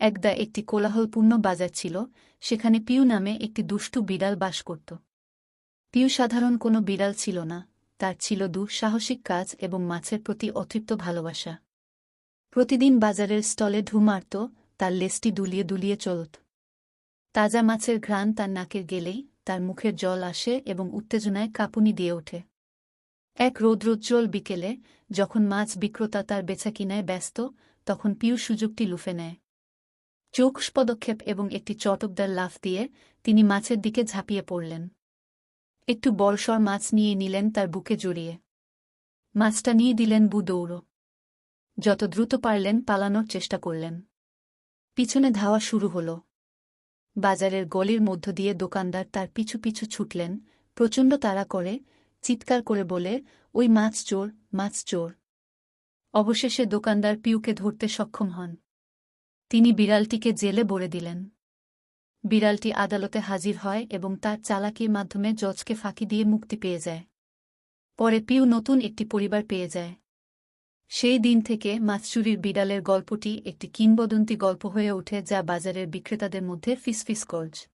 একদা একটি কোলাহলপূর্ণ বাজার ছিল, সেখানে পিউ নামে একটি দুষ্টু বিড়াল বাস করত। পিউ সাধারণ কোনো বিড়াল ছিল না, তার ছিল দুঃসাহসিক কাজ এবং মাছের প্রতি অতৃপ্ত ভালোবাসা। প্রতিদিন বাজারের স্টলে ঢু মারত, তার লেজটি দুলিয়ে দুলিয়ে চলত। তাজা মাছের ঘ্রাণ তার নাকের গেলেই তার মুখের জল আসে এবং উত্তেজনায় কাঁপুনি দিয়ে ওঠে। এক রৌদ্রোজ্জ্বল বিকেলে, যখন মাছ বিক্রেতা তার বেচাকিনায় ব্যস্ত, তখন পিউ সুযোগটি লুফে নেয়। চৌকস পদক্ষেপ এবং একটি চটকদার লাফ দিয়ে তিনি মাছের দিকে ঝাঁপিয়ে পড়লেন। একটু বর্ষর মাছ নিয়ে নিলেন তার বুকে জড়িয়ে। মাছটা নিয়ে দিলেন বু দৌড়। যত দ্রুত পারলেন পালানোর চেষ্টা করলেন। পিছনে ধাওয়া শুরু হল। বাজারের গলির মধ্য দিয়ে দোকানদার তার পিছু পিছু ছুটলেন, প্রচণ্ড তাড়া করে, চিৎকার করে বলে, ওই মাছ চোর মাছ চোর। অবশেষে দোকানদার পিউকে ধরতে সক্ষম হন। তিনি বিড়ালটিকে জেলে বলে দিলেন। বিড়ালটি আদালতে হাজির হয় এবং তার চালাকির মাধ্যমে জজকে ফাঁকি দিয়ে মুক্তি পেয়ে যায়। পরে পিউ নতুন একটি পরিবার পেয়ে যায়। সেই দিন থেকে মাছচুরির বিড়ালের গল্পটি একটি কিংবদন্তি গল্প হয়ে ওঠে যা বাজারের বিক্রেতাদের মধ্যে ফিসফিস করজ